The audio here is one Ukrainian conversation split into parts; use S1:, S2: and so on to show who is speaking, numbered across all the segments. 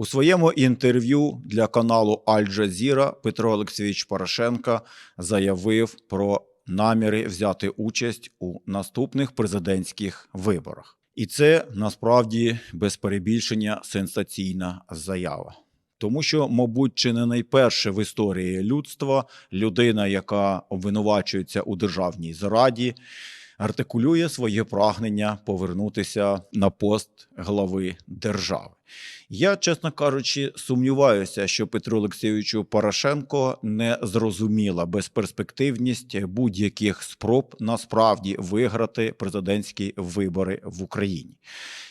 S1: У своєму інтерв'ю для каналу Аль-Джазіра Петро Олексійович Порошенко заявив про наміри взяти участь у наступних президентських виборах. І це насправді без перебільшення сенсаційна заява. Тому що, мабуть, чи не найперше в історії людства людина, яка обвинувачується у державній зраді, артикулює своє прагнення повернутися на пост глави держави. Я, чесно кажучи, сумніваюся, що Петру Олексійовичу Порошенко не зрозуміла безперспективність будь-яких спроб насправді виграти президентські вибори в Україні.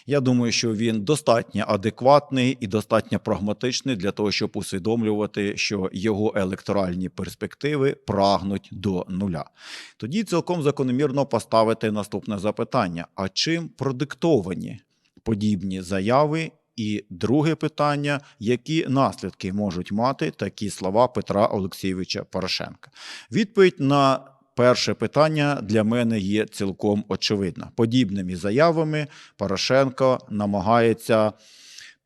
S1: Я думаю, що він достатньо адекватний і достатньо прагматичний для того, щоб усвідомлювати, що його електоральні перспективи прагнуть до нуля. Тоді цілком закономірно поставити наступне запитання: а чим продиктовані подібні заяви? І друге питання: які наслідки можуть мати такі слова Петра Олексійовича Порошенка? Відповідь на перше питання для мене є цілком очевидна. Подібними заявами Порошенко намагається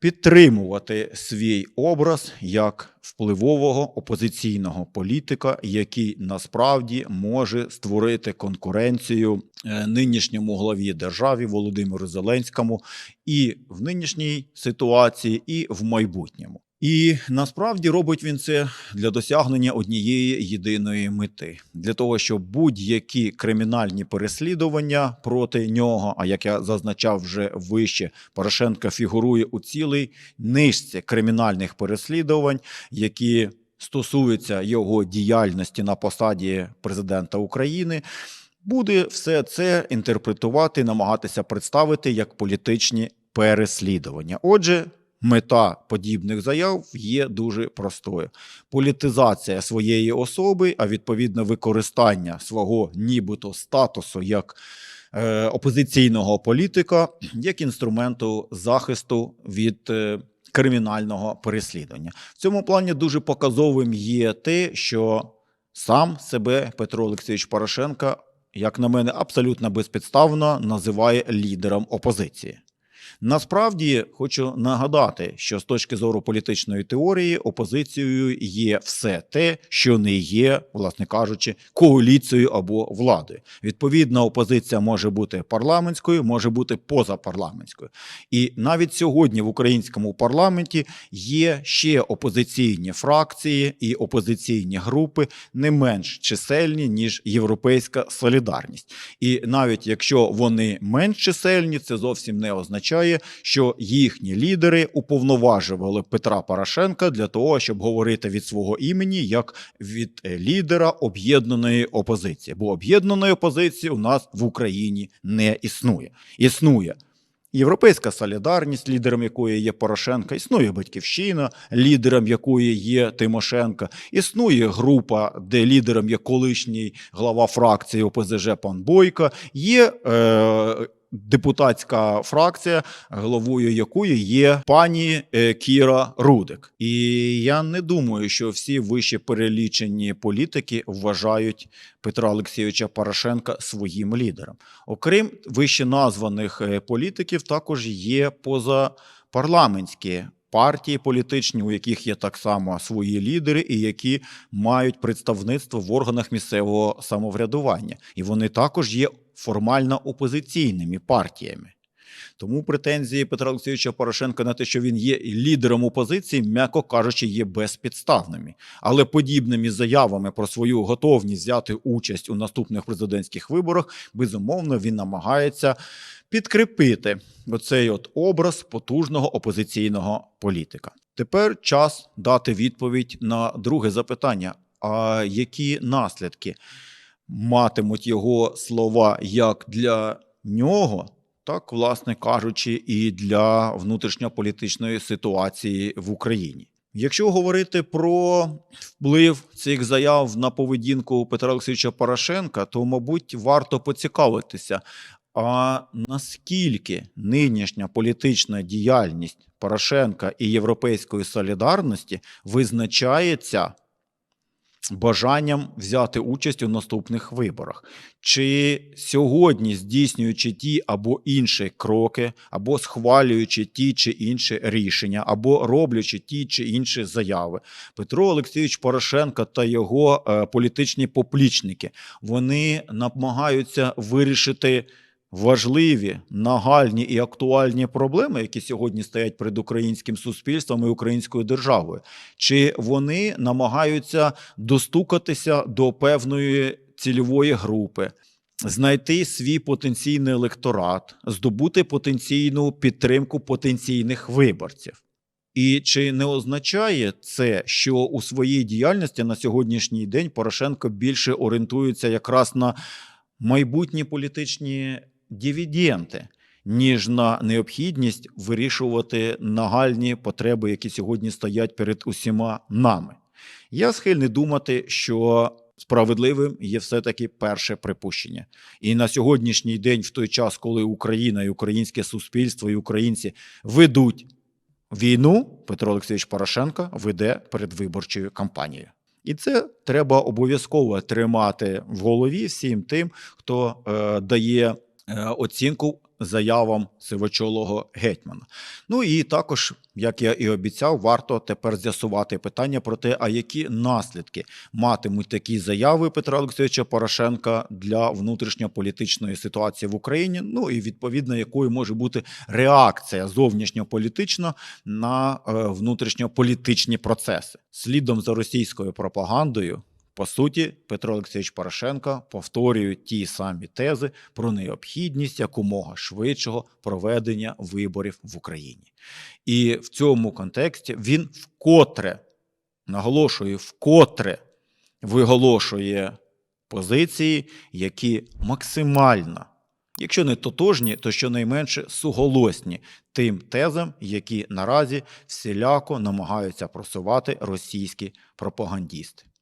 S1: підтримувати свій образ як впливового опозиційного політика, який насправді може створити конкуренцію е, нинішньому главі державі Володимиру Зеленському і в нинішній ситуації, і в майбутньому. І насправді робить він це для досягнення однієї єдиної мети для того, щоб будь-які кримінальні переслідування проти нього, а як я зазначав вже вище, Порошенко фігурує у цілій низці кримінальних переслідувань, які стосуються його діяльності на посаді президента України. Буде все це інтерпретувати, намагатися представити як політичні переслідування. Отже, мета подібних заяв є дуже простою: політизація своєї особи, а відповідно використання свого нібито статусу як е, опозиційного політика як інструменту захисту від. е, Кримінального переслідування в цьому плані дуже показовим є те, що сам себе Петро Олексійович Порошенко, як на мене, абсолютно безпідставно називає лідером опозиції. Насправді хочу нагадати, що з точки зору політичної теорії опозицією є все те, що не є, власне кажучи, коаліцією або владою. Відповідна опозиція може бути парламентською, може бути позапарламентською. І навіть сьогодні в українському парламенті є ще опозиційні фракції і опозиційні групи не менш чисельні ніж Європейська Солідарність. І навіть якщо вони менш чисельні, це зовсім не означає, що їхні лідери уповноважували Петра Порошенка для того, щоб говорити від свого імені як від е, лідера об'єднаної опозиції. Бо об'єднаної опозиції у нас в Україні не існує. Існує. Європейська солідарність, лідером якої є Порошенко, існує батьківщина, лідером якої є Тимошенко, існує група, де лідером є колишній глава фракції ОПЗЖ пан Бойко, є е, депутатська фракція, головою якої є пані е, Кіра Рудик. І я не думаю, що всі вище перелічені політики вважають Петра Олексійовича Порошенка своїм лідером. Окрім вище названих е, політиків, також є позапарламентські партії політичні, у яких є так само свої лідери, і які мають представництво в органах місцевого самоврядування. І вони також є формально опозиційними партіями. Тому претензії Петра Олексійовича Порошенка на те, що він є лідером опозиції, м'яко кажучи, є безпідставними. Але подібними заявами про свою готовність взяти участь у наступних президентських виборах, безумовно, він намагається підкріпити оцей от образ потужного опозиційного політика. Тепер час дати відповідь на друге запитання: а які наслідки матимуть його слова як для нього? Так, власне кажучи, і для внутрішньополітичної ситуації в Україні. Якщо говорити про вплив цих заяв на поведінку Петра Олексійовича Порошенка, то, мабуть, варто поцікавитися, а наскільки нинішня політична діяльність Порошенка і Європейської солідарності визначається бажанням взяти участь у наступних виборах. Чи сьогодні, здійснюючи ті або інші кроки, або схвалюючи ті чи інші рішення, або роблячи ті чи інші заяви, Петро Олексійович Порошенко та його е, політичні поплічники вони намагаються вирішити важливі, нагальні і актуальні проблеми, які сьогодні стоять перед українським суспільством і українською державою, чи вони намагаються достукатися до певної цільової групи, знайти свій потенційний електорат, здобути потенційну підтримку потенційних виборців. І чи не означає це, що у своїй діяльності на сьогоднішній день Порошенко більше орієнтується якраз на майбутні політичні дивіденти, ніж на необхідність вирішувати нагальні потреби, які сьогодні стоять перед усіма нами? Я схильний думати, що справедливим є все-таки перше припущення. І на сьогоднішній день, в той час, коли Україна і українське суспільство і українці ведуть війну, Петро Олексійович Порошенко веде передвиборчою кампанією. І це треба обов'язково тримати в голові всім тим, хто е, дає оцінку заявам сивочолого гетьмана. Ну і також, як я і обіцяв, варто тепер з'ясувати питання про те, а які наслідки матимуть такі заяви Петра Олексійовича Порошенка для внутрішньополітичної ситуації в Україні. Ну і відповідно, якою може бути реакція зовнішньополітична на е, внутрішньополітичні процеси. Слідом за російською пропагандою. По суті, Петро Олексійович Порошенко повторює ті самі тези про необхідність якомога швидшого проведення виборів в Україні. І в цьому контексті він вкотре, наголошую, вкотре виголошує позиції, які максимально, якщо не тотожні, то щонайменше суголосні тим тезам, які наразі всіляко намагаються просувати російські пропагандісти.